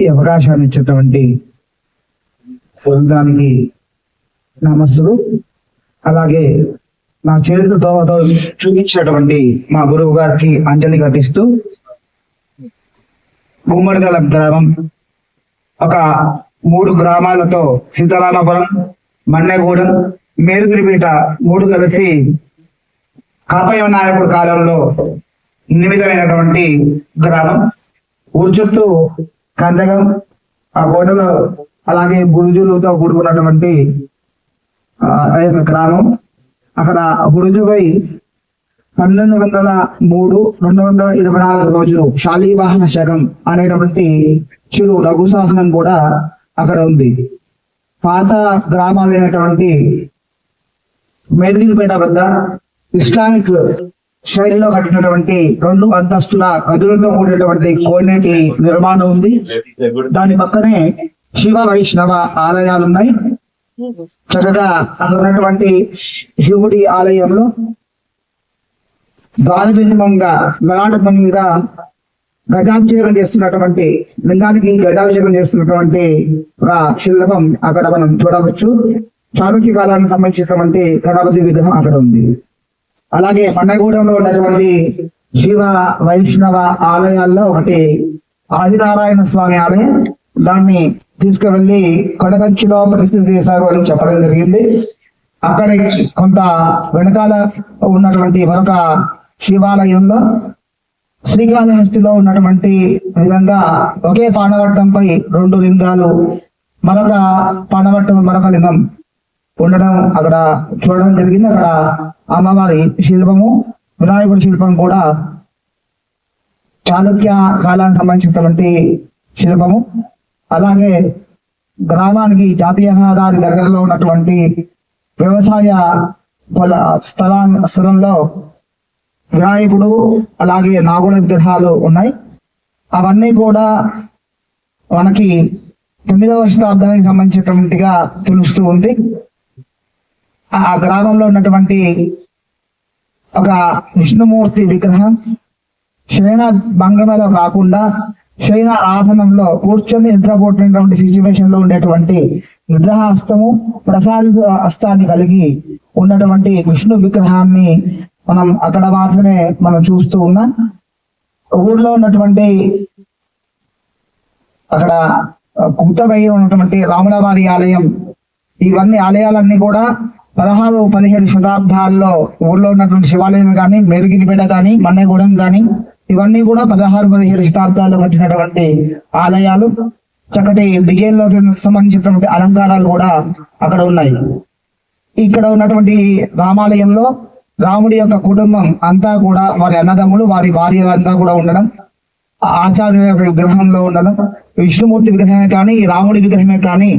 ఈ అవకాశాన్ని ఇచ్చేటువంటి బృందానికి నమస్సులు. అలాగే నా చేతులతో చూపించినటువంటి మా గురువు గారికి అంజలి ఘటిస్తూ గుమ్మడిదల గ్రామం ఒక మూడు గ్రామాలతో సీతారామపురం మన్నెగూడెం మేలుగిరిపేట మూడు కలిసి కాపయ్య నాయకుడు కాలంలో నిమితమైనటువంటి గ్రామం. ఊరు చుట్టూ కందగం ఆ కోటలో అలాగే బురుజులతో కూడుకున్నటువంటి ఆ యొక్క గ్రామం. అక్కడ బురుజుపై పన్నెండు వందల మూడు రెండు వందల ఇరవై నాలుగు రోజులు శాలీవాహన శకం అనేటువంటి చిరు లఘు శాసనం కూడా అక్కడ ఉంది. పాత గ్రామాలైనటువంటి మేదగిరిపేట వద్ద ఇస్లామిక్ శైలిలో కట్టినటువంటి రెండు అంతస్తుల గదులతో కూడినటువంటి కోనేటి నిర్మాణం ఉంది. దాని పక్కనే శివ వైష్ణవ ఆలయాలు ఉన్నాయి చక్కగా అక్కడ ఉన్నటువంటి శివుడి ఆలయంలో ద్వారబింబంగా లలాటభంగా గజాభిషేకం చేస్తున్నటువంటి లింగానికి గజాభిషేకం చేస్తున్నటువంటి ఒక శిల్పం అక్కడ మనం చూడవచ్చు. చాళుక్య కాలానికి సంబంధించినటువంటి గణపతి విగ్రహం అక్కడ ఉంది. అలాగే పండగూడెంలో ఉన్నటువంటి శివ వైష్ణవ ఆలయాల్లో ఒకటి ఆదినారాయణ స్వామి ఆలయం. దాన్ని తీసుకువెళ్ళి కొడగంచులో ప్రతిష్ఠ చేశారు అని చెప్పడం జరిగింది. అక్కడ కొంత వెనకాల ఉన్నటువంటి మరొక శివాలయంలో శ్రీకాళహస్తిలో ఉన్నటువంటి విధంగా ఒకే పానవట్టంపై రెండు లింగాలు మరొక పానవట్టం మరొక లింగం. ఉండడం అక్కడ చూడడం జరిగింది. అక్కడ అమ్మవారి శిల్పము వినాయకుడి శిల్పం కూడా చాళుక్య కాలానికి సంబంధించినటువంటి శిల్పము. అలాగే గ్రామానికి జాతీయ రహదారి దగ్గరలో ఉన్నటువంటి వ్యవసాయ పొల స్థలా స్థలంలో వినాయకుడు అలాగే నాగుల విగ్రహాలు ఉన్నాయి. అవన్నీ కూడా మనకి తొమ్మిదవ శతాబ్దానికి సంబంధించినటువంటిగా తెలుస్తూ ఉంది. ఆ గ్రామంలో ఉన్నటువంటి ఒక విష్ణుమూర్తి విగ్రహం శయన భంగమలో కాకుండా శయన ఆసనంలో కూర్చొని నిద్రపోతున్నటువంటి సిచ్యువేషన్లో ఉండేటువంటి నిద్రహస్తము ప్రసాదిత హస్తాన్ని కలిగి ఉన్నటువంటి విష్ణు విగ్రహాన్ని మనం అక్కడ మాత్రమే మనం చూస్తూ ఉన్నాం. ఊర్లో ఉన్నటువంటి అక్కడ కుతమై ఉన్నటువంటి రాములవారి ఆలయం ఇవన్నీ ఆలయాలన్నీ కూడా పదహారు పదిహేడు శతాబ్దాల్లో ఊర్లో ఉన్నటువంటి శివాలయం కానీ మేరుగిరిపేట కానీ మన్నెగూడెం కానీ ఇవన్నీ కూడా పదహారు పదిహేడు శతాబ్దాల్లో కట్టినటువంటి ఆలయాలు. చక్కటి డిజైన్లో సంబంధించినటువంటి అలంకారాలు కూడా అక్కడ ఉన్నాయి. ఇక్కడ ఉన్నటువంటి రామాలయంలో రాముడి యొక్క కుటుంబం అంతా కూడా వారి అన్నదమ్ములు వారి భార్య అంతా కూడా ఉండడం ఆచార్య యొక్క విగ్రహంలో ఉండడం విష్ణుమూర్తి విగ్రహమే కానీ రాముడి విగ్రహమే కానీ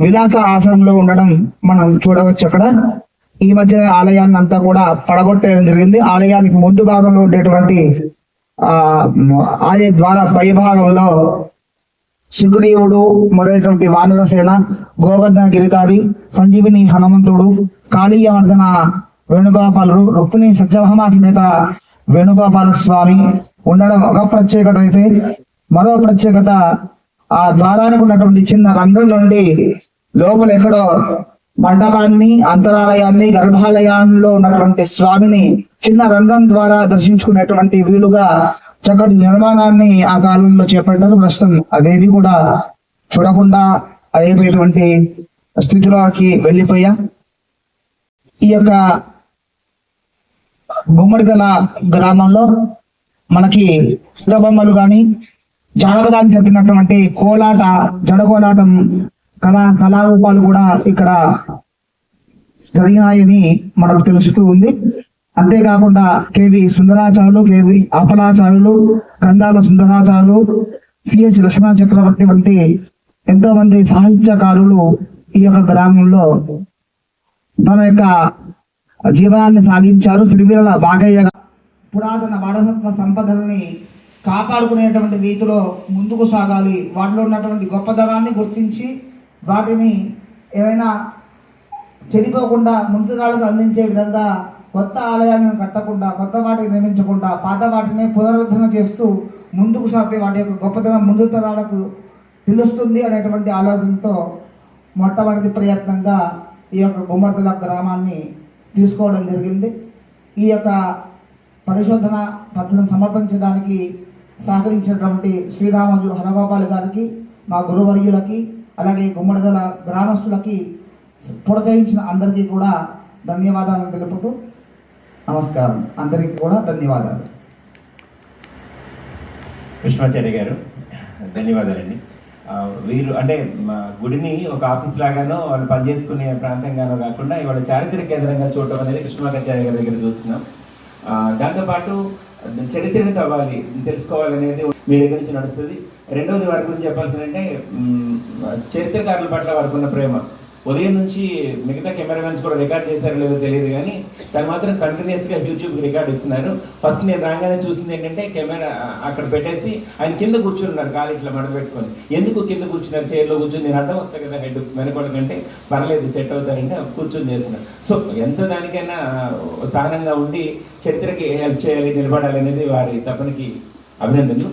విలాస ఆసనంలో ఉండడం మనం చూడవచ్చు అక్కడ. ఈ మధ్య ఆలయాన్ని అంతా కూడా పడగొట్టేయడం జరిగింది. ఆలయానికి ముందు భాగంలో ఉండేటువంటి ఆ ఆలయ ద్వార పై భాగంలో సుగ్రీవుడు మొదలైనటువంటి వానరసేన గోవర్ధన గిరికారి సంజీవిని హనుమంతుడు కాళీయవర్ధన వేణుగోపాలుడు రుక్మిణి సత్యభామ సమేత వేణుగోపాల స్వామి ఉండడం ఒక ప్రత్యేకత అయితే. మరో ప్రత్యేకత ఆ ద్వారానికి ఉన్నటువంటి చిన్న రంధ్రం నుండి లోపల ఎక్కడో మండపాన్ని అంతరాలయాన్ని గర్భాలయాల్లో ఉన్నటువంటి స్వామిని చిన్న రంగం ద్వారా దర్శించుకునేటువంటి వీలుగా చక్కటి నిర్మాణాన్ని ఆ కాలంలో చేపట్టారు. ప్రస్తుతం అదేవి కూడా చూడకుండా అయిపోయేటువంటి స్థితిలోకి వెళ్ళిపోయా. ఈ యొక్క గుమ్మడిదల గ్రామంలో మనకి స్థిరబొమ్మలు కానీ జానపదాన్ని చెప్పినటువంటి కోలాట జడకోలాటం కళా కళారూపాలు కూడా ఇక్కడ జరిగినాయని మనకు తెలుస్తూ ఉంది. అంతేకాకుండా KV Sundaracharyulu KV Apalacharulu Gandhala Sundaracharyulu CH Lakshmana Chakravarthi వంటి ఎంతో మంది సాహిత్యకారులు ఈ యొక్క గ్రామంలో తన యొక్క జీవనాన్ని సాగించారు. శ్రీవీరుల బాగయ్య పురాతన వారసత్వ సంపదల్ని కాపాడుకునేటువంటి రీతిలో ముందుకు సాగాలి. వాటిలో ఉన్నటువంటి గొప్పదనాన్ని గుర్తించి వాటిని ఏమైనా చెడిపోకుండా ముందు తరాలకు అందించే విధంగా కొత్త ఆలయాన్ని కట్టకుండా కొత్త వాటిని నిర్మించకుండా పాత వాటిని పునరుద్ధరణ చేస్తూ ముందుకు సాగితే వాటి యొక్క గొప్పతనం ముందు తరాలకు తెలుస్తుంది అనేటువంటి ఆలోచనతో మొట్టమొదటి ప్రయత్నంగా ఈ యొక్క గుమ్మర్దల గ్రామాన్ని తీసుకోవడం జరిగింది. ఈ యొక్క పరిశోధన పత్రం సమర్పించడానికి సహకరించినటువంటి శ్రీరామజు హరగోపాల్ గారికి మా గురువర్యులకి అలాగే గుమ్మడిదల గ్రామస్తులకి ప్రోత్సహించిన అందరికీ కూడా ధన్యవాదాలు తెలుపుతూ నమస్కారం. అందరికీ కూడా ధన్యవాదాలు. కృష్ణాచార్య గారు ధన్యవాదాలండి. వీరు అంటే మా గుడిని ఒక ఆఫీస్ లాగానో వాళ్ళు పనిచేసుకునే ప్రాంతంగానో కాకుండా ఇవాళ చారిత్రక కేంద్రంగా చూడటం అనేది కృష్ణమాచార్య గారి దగ్గర చూస్తున్నాం. దాంతోపాటు చరిత్రని తవ్వాలి తెలుసుకోవాలనేది మీ దగ్గర నుంచి నడుస్తుంది. రెండవది వారి గురించి చెప్పాల్సిందంటే చరిత్రకారుల పట్ల వారికి ఉన్న ప్రేమ. ఉదయం నుంచి మిగతా కెమెరామెన్స్ కూడా రికార్డ్ చేశారో లేదో తెలియదు కానీ తను మాత్రం కంటిన్యూస్గా యూట్యూబ్ రికార్డ్ ఇస్తున్నారు. ఫస్ట్ నేను రాగానే చూసింది ఏంటంటే కెమెరా అక్కడ పెట్టేసి ఆయన కింద కూర్చున్నారు కాలు ఇట్లా మడపెట్టుకొని ఎందుకు కింద కూర్చున్నారు? చైర్లో కూర్చుని నేను అడ్డం వస్తాను కదా హెడ్ వెనకొడకంటే పర్లేదు సెట్ అవుతారంటే కూర్చొని చేస్తున్నారు. సో ఎంత దానికైనా సహనంగా ఉండి చరిత్రకి హెల్ప్ చేయాలి నిలబడాలి అనేది వారి తపనికి అభినందనలు.